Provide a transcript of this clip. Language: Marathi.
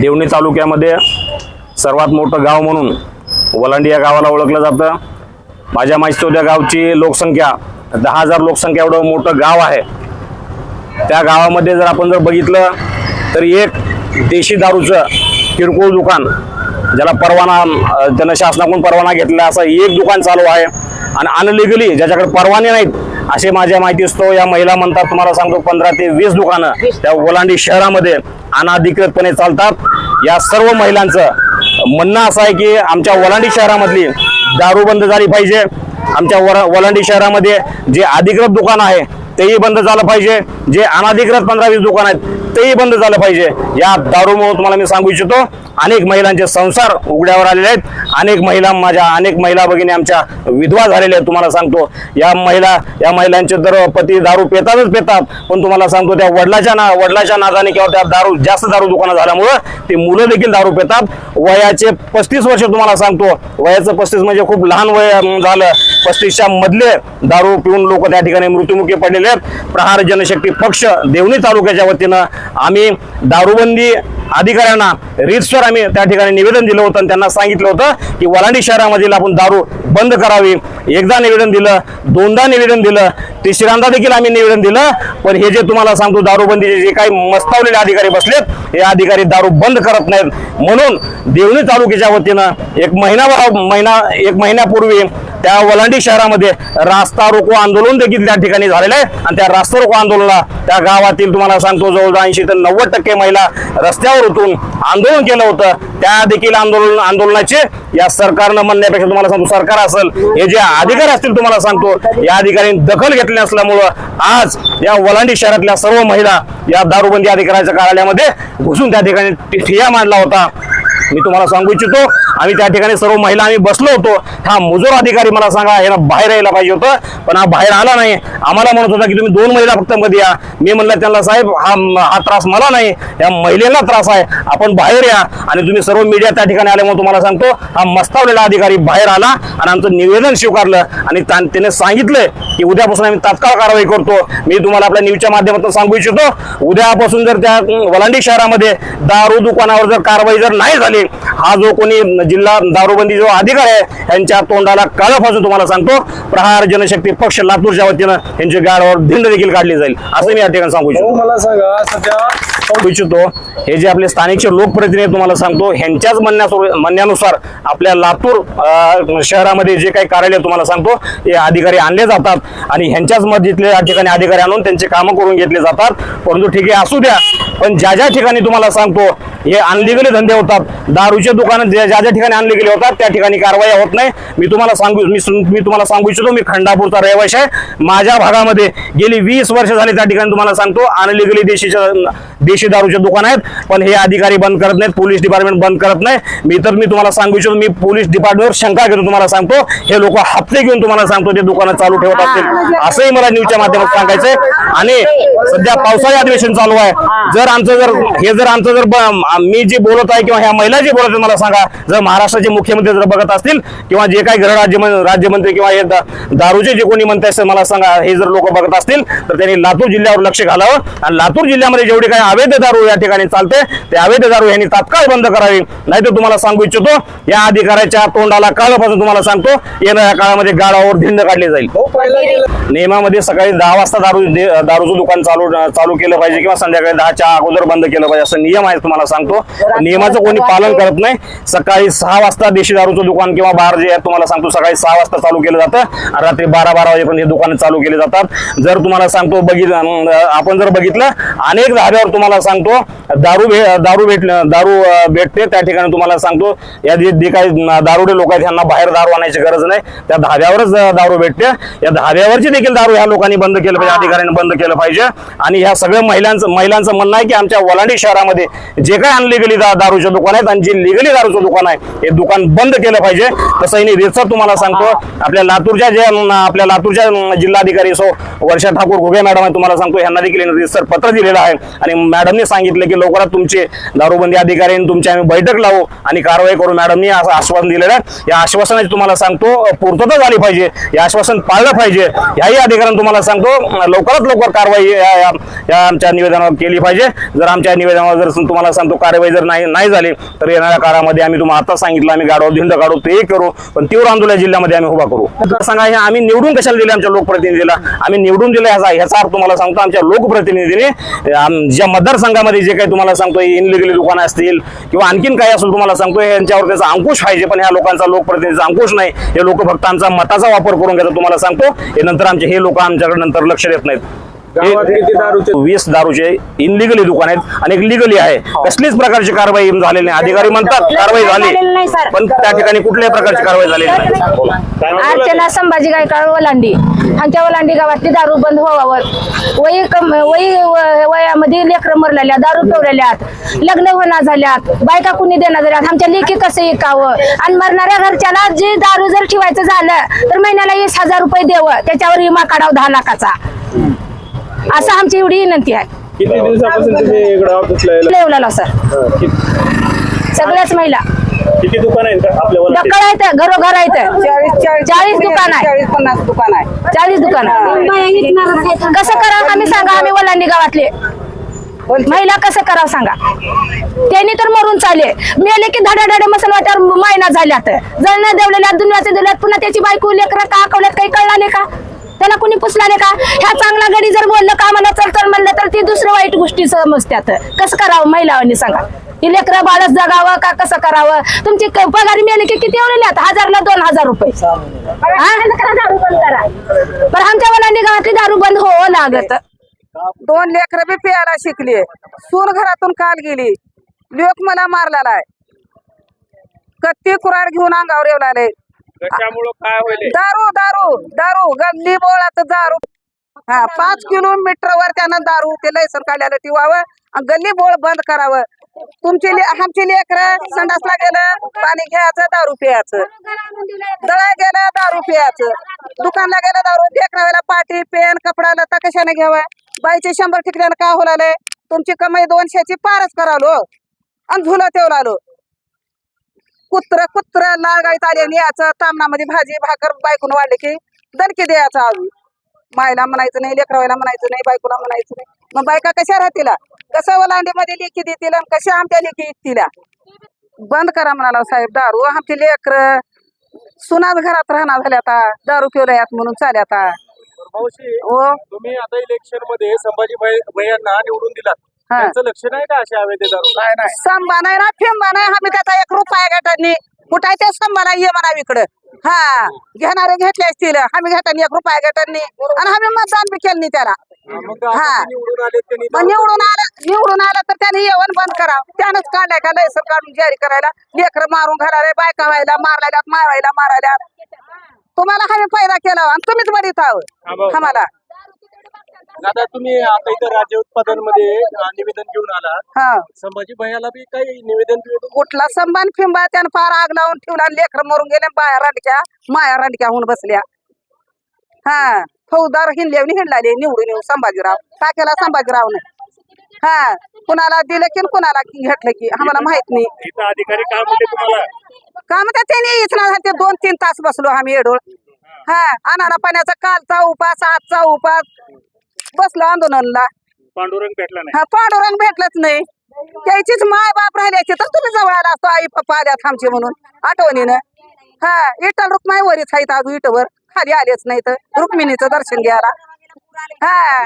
देवणी तालुक्यामध्ये सर्वात मोठं गाव म्हणून वलांडी या गावाला ओळखलं जातं. माझ्या माहिती गावची लोकसंख्या दहा हजार लोकसंख्या एवढं मोठं गाव आहे. त्या गावामध्ये जर आपण जर बघितलं तर एक देशी दारूचं किरकोळ दुकान ज्याला परवाना अं, त्यानं शासनाकडून परवाना घेतला असं एक दुकान चालू आहे. आणि अनलिगली ज्याच्याकडे परवाने नाहीत असे माझ्या माहिती असतो. या महिला म्हणतात तुम्हाला सांगतो पंधरा ते वीस दुकानं त्या ओलांडी शहरामध्ये अनाधिकृतपणे चालतात. या सर्व महिलांचं म्हणणं असं आहे की आमच्या ओलांडी शहरामधली दारू बंद झाली पाहिजे. आमच्या वर वलांडी शहरामध्ये जे अधिकृत दुकान आहे तेही बंद झालं पाहिजे. जे अनाधिकृत पंधरा वीस दुकान आहेत तेही बंद झालं पाहिजे. या दारूमुळे तुम्हाला मी सांगू इच्छितो. अनेक महिलांचे संसार उघड्यावर आलेले आहेत. अनेक महिला माझ्या अनेक महिला भगिनी आमच्या विधवा झालेल्या आहेत तुम्हाला सांगतो. या महिला या महिलांचे तर पती दारू पेतातच पेतात. पण तुम्हाला सांगतो त्या वडिलाच्या ना वडिलाच्या नादाने किंवा त्या दारू जास्त दारू दुकानं झाल्यामुळं ती मुलं देखील दारू पेतात. वयाचे पस्तीस वर्ष तुम्हाला सांगतो. वयाचं पस्तीस म्हणजे खूप लहान वय झालं. पस्तीसच्या मधले दारू पिऊन लोक त्या ठिकाणी मृत्युमुखी पडलेले आहेत. प्रहार जनशक्ती पक्ष देवणी तालुक्याच्या वतीनं आम्ही दारूबंदी अधिकाऱ्यांना रीतसर आम्ही त्या ठिकाणी निवेदन दिलं होतं आणि त्यांना सांगितलं होतं की वलांडी शहरामधील आपण दारू बंद करावी. एकदा निवेदन दिलं दोनदा निवेदन दिलं तिसऱ्यांदा देखील आम्ही निवेदन दिलं. पण हे जे तुम्हाला सांगतो दारूबंदीचे जे काही मस्तावलेले अधिकारी बसलेत हे अधिकारी दारू बंद करत नाहीत. म्हणून देवणी तालुक्याच्या वतीनं एक महिनाभर महिना एक महिन्यापूर्वी त्या वलांडी शहरामध्ये रास्ता रोको आंदोलन देखील त्या ठिकाणी झालेलं आहे. आणि त्या रास्ता रोको आंदोलनाला त्या गावातील तुम्हाला सांगतो जवळजवळ ऐंशी ते नव्वद टक्के महिला रस्त्यावर उतरून आंदोलन केलं होतं. त्या देखील आंदोलन आंदोलनाचे या सरकारनं म्हणण्यापेक्षा तुम्हाला सांगतो सरकार असेल हे जे अधिकारी असतील तुम्हाला सांगतो या अधिकाऱ्यांनी दखल घेतली नसल्यामुळं आज या वलांडी शहरातल्या सर्व महिला या दारूबंदी अधिकाऱ्याच्या कार्यालयामध्ये घुसून त्या ठिकाणी ठिया मांडला होता. मी तुम्हाला सांगू इच्छितो आम्ही त्या ठिकाणी सर्व महिला आम्ही बसलो होतो. हा मुजोर अधिकारी मला सांगा याला बाहेर यायला पाहिजे होतं पण हा बाहेर आला नाही. आम्हाला म्हणत होता की तुम्ही दोन महिला फक्त मध्ये या. मी म्हणलं त्यांना साहेब हा हा त्रास मला नाही या महिलेला त्रास आहे. आपण बाहेर या आणि तुम्ही सर्व मीडिया त्या ठिकाणी आल्यामुळे तुम्हाला सांगतो हा मस्तावलेला अधिकारी बाहेर आला आणि आमचं निवेदन स्वीकारलं आणि त्याने सांगितलं की उद्यापासून आम्ही तात्काळ कारवाई करतो. मी तुम्हाला आपल्या न्यूजच्या माध्यमातून सांगू इच्छितो उद्यापासून जर त्या वलांडी शहरामध्ये दारू दुकानावर जर कारवाई जर नाही झाली हा जो कोणी जिल्हा दारूबंदी जो अधिकारी आहे यांच्या तोंडाला काळं फासून तुम्हाला सांगतो. प्रहार जनशक्ती पक्ष लातूरच्या वतीनं यांच्या गाडवर धिंड देखील काढली जाईल. असं मी या ठिकाणी सांगू इच्छितो. मला सांगा सध्या सांगू इच्छितो. हे जे आपले स्थानिकचे लोकप्रतिनिधी तुम्हाला सांगतो ह्यांच्याच म्हणण्या म्हणण्यानुसार आपल्या लातूर शहरामध्ये जे काही कार्यालय तुम्हाला सांगतो हे अधिकारी आणले जातात आणि ह्यांच्याच मस्जिदले या ठिकाणी अधिकारी आणून त्यांचे कामं करून घेतले जातात. परंतु ठीक आहे असू द्या पण ज्या ज्या ठिकाणी तुम्हाला सांगतो हे अनलिगली धंदे होतात. दारूचे दुकानं ज्या ज्या ज्या ठिकाणी आणले गेले होतात त्या ठिकाणी कारवाई होत नाही. मी तुम्हाला सांगू मी मी तुम्हाला सांगू इच्छितो मी खंडापूरचा रहिवाशी आहे. माझ्या भागामध्ये गेली वीस वर्ष झाली त्या ठिकाणी तुम्हाला सांगतो अनलिगली देशीच्या देशी दारूचे दुकान आहेत पण हे अधिकारी बंद करत नाहीत पोलीस डिपार्टमेंट बंद करत नाही. मी तर मी तुम्हाला सांगू इच्छितो मी पोलीस डिपार्टमेंटवर शंका घेतो तुम्हाला सांगतो. हे लोक हप्ते घेऊन तुम्हाला सांगतो ते दुकानं चालू ठेवत असतील. असंही मला न्यूजच्या माध्यमात सांगायचंय. आणि सध्या पावसाळी अधिवेशन चालू आहे. जर आमचं जर हे जर आमचं जर मी जे बोलत आहे किंवा ह्या महिला जे बोलत आहेत मला सांगा. जर महाराष्ट्राचे मुख्यमंत्री जर बघत असतील किंवा जे काही गृहराज्य राज्यमंत्री किंवा हे दारूचे जे कोणी म्हणताय असतील मला सांगा हे जर लोक बघत असतील तर त्यांनी लातूर जिल्ह्यावर लक्ष घालावं. आणि लातूर जिल्ह्यामध्ये जेवढे काही अवैध दारू या ठिकाणी चालते. ते अवैध दारू यांनी तात्काळ बंद करावी. नाही तर तुम्हाला सांगू इच्छितो या अधिकाऱ्याच्या तोंडाला काळपासून तुम्हाला सांगतो येणाऱ्या काळामध्ये गाडावर धिंड काढली जाईल. गेला. नियमामध्ये सकाळी दहा वाजता दारू दारूचं दुकान चालू चालू केलं पाहिजे किंवा संध्याकाळी दहाच्या अगोदर बंद केलं पाहिजे असं नियम आहे तुम्हाला सांगतो. नियमाचं कोणी पालन करत नाही. सकाळी सहा वाजता देशी दारूचं दुकान किंवा बार जे आहे तुम्हाला सांगतो सकाळी सहा वाजता चालू केलं जातं रात्री बारा बारा वाजेपर्यंत हे दुकान चालू केले जातात. जर तुम्हाला सांगतो बघितलं अं, आपण जर बघितलं अनेक धाब्यावर तुम्हाला सांगतो. दारू भे दारू भेटलं दारू भेटते त्या ठिकाणी तुम्हाला सांगतो. या जे काही दारुडे लोक आहेत त्यांना बाहेर दारू आणायची गरज नाही. त्या धाब्यावरच दारू भेटते. या धाब्यावरची देखील दारू ह्या लोकांनी बंद केलं पाहिजे अधिकाऱ्यांनी बंद केलं पाहिजे. आणि ह्या सगळ्या महिलांचं महिलांचं म्हणणं आहे की आमच्या वलांडी शहरामध्ये जे काही अनलिगली दारूचे दुकान आहेत आणि जे लिगली दारूचं दुकान आहे हे दुकान बंद केलं पाहिजे. तसं हिने रेचर तुम्हाला सांगतो आपल्या लातूरच्या जे आपल्या लातूरच्या जिल्हाधिकारी सो वर्षा ठाकूर घुगे मॅडम आहे तुम्हाला सांगतो यांना देखील रेचर पत्र दिलेलं आहे. आणि मॅडमने सांगितलं की लवकरात तुमचे दारूबंदी अधिकारी तुमची आम्ही बैठक लावू आणि कारवाई करू मॅडमनी असं आश्वासन दिलेलं आहे. या आश्वासनाची तुम्हाला सांगतो पूर्तता झाली पाहिजे. हे आश्वासन पाळलं पाहिजे. याही अधिकाऱ्यांनी तुम्हाला सांगतो लवकरात लवकर कारवाई या- आमच्या निवेदनावर केली पाहिजे. जर आमच्या निवेदनावर जर तुम्हाला सांगतो कारवाई जर नाही नाही झाली तर येणाऱ्या काळामध्ये आम्ही तुम्हाला आता सांगितलं आम्ही गाडवा धिंड काढू ते करू पण तीव्र आंदोलन जिल्ह्यामध्ये आम्ही उभा करू. तर सांगा हे आम्ही निवडून कशाला दिले आमच्या लोकप्रतिनिधीला? आम्ही निवडून दिले ह्याचा ह्याचा अर्थ तुम्हाला सांगतो आमच्या लोकप्रतिनिधीने ज्या मतदारसंघामध्ये जे काही तुम्हाला सांगतो इनलिगली दुकानं असतील किंवा आणखीन काही असेल तुम्हाला सांगतो यांच्यावर त्याचा अंकुश पाहिजे. पण ह्या लोकांचा लोकप्रतिनिधीचा अंकुश नाही. हे लोक फक्त आमचा मताचा वापर करून घेतात तुम्हाला सांगतो. हे नंतर आमचे हे लोक आमच्याकडे नंतर लक्ष देत नाहीत. वीस दारूचे इनलिगली दुकान आहेत आणि एक लिगली आहे. कसलीच प्रकारची कारवाई झालेली नाही. अधिकारी म्हणतात कारवाई झाली. सर. पण त्या ठिकाणी कुठल्याही प्रकारची कारवाई झालेली नाही? अर्चना संभाजी गायकवाड वलांडी. आमच्या वलांडी गावातली दारू बंद व्हावं. वयी कम वयी वयामध्ये लेकरं मरलेल्या दारू ठेवलेल्या लग्न होणार झाल्यात बायका कुणी देणार झाल्यात आमच्या लेखी कसं ऐकावं? आणि मरणाऱ्या घरच्याला जे दारू जर ठेवायचं झालं तर महिन्याला वीस हजार रुपये द्यावं त्याच्यावर विमा काढावं दहा लाखाचा. असं आमची एवढी विनंती आहे. किती दिवसापासून तुम्ही इकडे ऑफिसला यायला? लेवला सर हा, किती- सगळ्याच महिला. किती दुकान आहेत का आपल्या वलांडीत? डक्कळ आहेत घरोघर आहेत. चाळीस दुकान आहे चाळीस पन्नास दुकान आहे चाळीस दुकान कसं करा आम्ही सांगा आम्ही वलांडी गावातले. महिला कसं करावं सांगा. त्यांनी तर मरून चाले मेले की धडा धडे मसन वाट्यावर महिना झाल्यात. जळण्या देवलेल्या दुनियाचे दिल्यात. पुन्हा त्याची बायको लेकरं का अकवल्यात काही कळाले का? त्याला कुणी नाही का? ह्या चांगला गडी जर बोललं का मला चल तर म्हणलं तर ती दुसरं वाईट गोष्टी समजत्यात. कसं करावं? महिलांनी सांगा. ही लेकरं बाळच जगावं का कसं करावं? तुमची पगार मिळाली की किती एवढे लिहात? हजारला दोन हजार रुपये. दारू बंद करा पण आमच्या मुलांनी गावातली दारू बंद हो लागत. दोन लेकर बी प्यायला शिकली. सून घरातून काल गेली. लोक मला मारलेला आहे. कत्ती कुराड घेऊन अंगावर येऊ लागले. कशामुळं काय होईल? दारू दारू दारू. गल्ली बोळाचं दारू. हा पाच किलोमीटर वर त्यानं दारू ते लयसन काढायला ठेवावं आणि गल्ली बोळ बंद करावं. तुमची आमची लेकर संडासला गेलं पाणी घ्यायचं दारू प्यायचं. दळा गेलं दारू प्यायचं. दुकानला गेलं दारू देखणाव्याला पाटी पेन कपडा लता कशाने घ्यावा. बाईचे शंभर ठिकड्यानं का होलाय तुमची कमाई दोनशेची पारच करावलो आणि झुलं ठेवलालो कुत्र कुत्र लागायत आले आणि याचं तामणामध्ये भाजी भाकर बायकून वाढले की दणके द्यायचं अजून मायला म्हणायचं नाही लेकरावायला म्हणायचं नाही बायकोला म्हणायचं नाही. मग बायका कशा राहतील कसं वलांडीमध्ये लेखी देतील आणि कशा आमच्या लेखी येतील बंद करा म्हणाला साहेब दारू आमची लेकर सुनाच घरात राहणार झाल्या आता. दारू पिवल्यात म्हणून चाल्या आता. हो. तुम्ही आता इलेक्शनमध्ये संभाजी भैयांना निवडून दिलात. हा. त्यांचं लक्ष नाही का अशा हवे ते दारू नाही नाही. संबा नाही ना फिंबा नाही आम्ही त्याचा एक रुपया गटांनी कुठाय ते? संबा नाही ये म्हणा इकडं. हा घेणारे घेतले असतील आम्ही घेताना एक रुपया गटांनी आणि आम्ही मतदान बी केलं नाही त्याला. मग आता हा. ते निवडून आले त्यांनी मग निवडून आलं निवडून आलं तर त्याने येऊन बंद करा. त्यानंच काढलाय का लयसन काढून जारी करायला? लेकर मारून घालायला बायका व्हायला मारलायला मारायला मारायला. तुम्हाला आम्ही फायदा केला आणि तुम्हीच बरीत हा, बरं. आहोत आम्हाला. आता तुम्ही आता इथं राज्य उत्पादनमध्ये निवेदन घेऊन आला. हा. संभाजी भैयाला बी काही निवेदन कुठला संबान फिंबा त्यानं फार आग लावून ठेवला लेकर मरून गेले बाया रांडक्या माया रांडक्या होऊन बसल्या. हा. फौजदार हिंडल्यावर हिंडलाले निवडून येऊ संभाजीराव. टाकेला संभाजीराव हा. कुणाला दिलं की न कुणाला घेतलं की? आम्हाला माहीत नाही. इथं अधिकारी काय म्हणते तुम्हाला? का म्हणतात त्यांनी इथला ते दोन तीन तास बसलो आम्ही येडोळ. हा. अनाना पाण्याचा कालचा उपास आजचा उपास. बसलो आंदोलनला. पांडुरंग भेटला नाही. हा पांडुरंग भेटलंच नाही. त्याचीच माय बाप राहिल्याचे तर तुम्ही जवळ आला असतो आई पप्पा आल्यात आमचे म्हणून आठवणीनं. हा इटल रुक्माई वरीच आहेत अजून इटवर. खाली आलेच नाही तर रुक्मिणीचं दर्शन घ्यायला. हा.